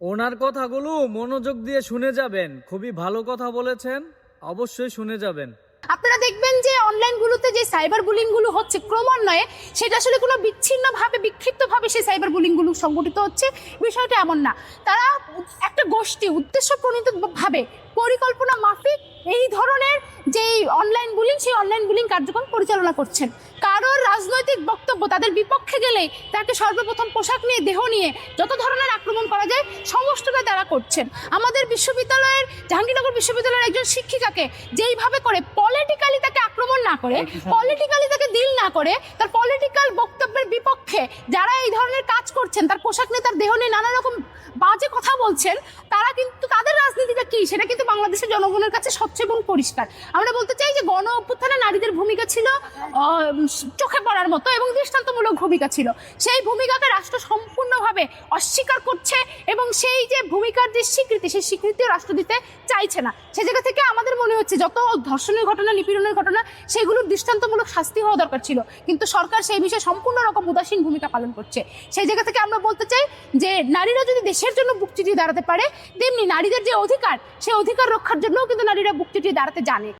ওনার কথাগুলো মনোযোগ দিয়ে শুনে যাবেন। খুবই ভালো কথা বলেছেন, অবশ্যই শুনে যাবেন। আপনারা দেখবেন যে অনলাইনগুলোতে যে সাইবার বুলিংগুলো হচ্ছে ক্রমান্বয়ে, সেটা আসলে কোনো বিচ্ছিন্নভাবে, বিক্ষিপ্তভাবে সেই সাইবার বুলিংগুলো সংগঠিত হচ্ছে। বিষয়টা এমন না। তারা একটা গোষ্ঠী উদ্দেশ্য প্রণীতভাবে পরিকল্পনা মাফিক এই ধরনের যে অনলাইন বুলিং সেই অনলাইন বুলিং কার্যক্রম পরিচালনা করছেন। কারোর রাজনৈতিক বক্তব্য তাদের বিপক্ষে গেলে তাকে সর্বপ্রথম পোশাক নিয়ে দেহ নিয়ে যত ধরনের আক্রমণ করা যায় সমস্তটা তারা করছেন। আমাদের বিশ্ববিদ্যালয়ের জাহাঙ্গীরনগর বিশ্ববিদ্যালয়ের একজন শিক্ষিকাকে যেইভাবে করে পলিটিক্যালি তাকে আক্রমণ না করে পলিটিক্যালি তাকে দিল না করে তার পলিটিক্যাল বক্তব্যের বিপক্ষে যারা এই ধরনের কাজ করছেন তার পোশাক নিয়ে তার দেহ নিয়ে নানা রকম বাজে কথা বলছেন তারা কিন্তু তাদের রাজনীতিটা কি? সেটা কিন্তু বাংলাদেশের জনগণের কাছে স্বচ্ছ এবং পরিষ্কার। আমরা বলতে চাই যে গণ অভ্যুত্থানে নারীদের ভূমিকা ছিল চোখে পড়ার মতো এবং দৃষ্টান্তমূলক ভূমিকা ছিল। সেই ভূমিকাকে রাষ্ট্র সম্পূর্ণভাবে অস্বীকার করছে এবং সেই যে ভূমিকার যে স্বীকৃতি, সেই স্বীকৃতিও রাষ্ট্র দিতে চাইছে না। সে জায়গা থেকে আমাদের মনে হচ্ছে যত ধর্ষণের ঘটনা, নিপীড়নের ঘটনা, সেগুলোর দৃষ্টান্তমূলক শাস্তি হওয়া দরকার ছিল। কিন্তু সরকার সেই বিষয়ে সম্পূর্ণ রকম উদাসীন ভূমিকা পালন করছে। সেই জায়গা থেকে আমরা বলতে চাই যে, নারীরা যদি দেশের জন্য বুক চিটিয়ে দাঁড়াতে পারে, তেমনি নারীদের যে অধিকার সেই অধিকার রক্ষার জন্যও কিন্তু নারীরা বুক চিটিয়ে দাঁড়াতে জানে।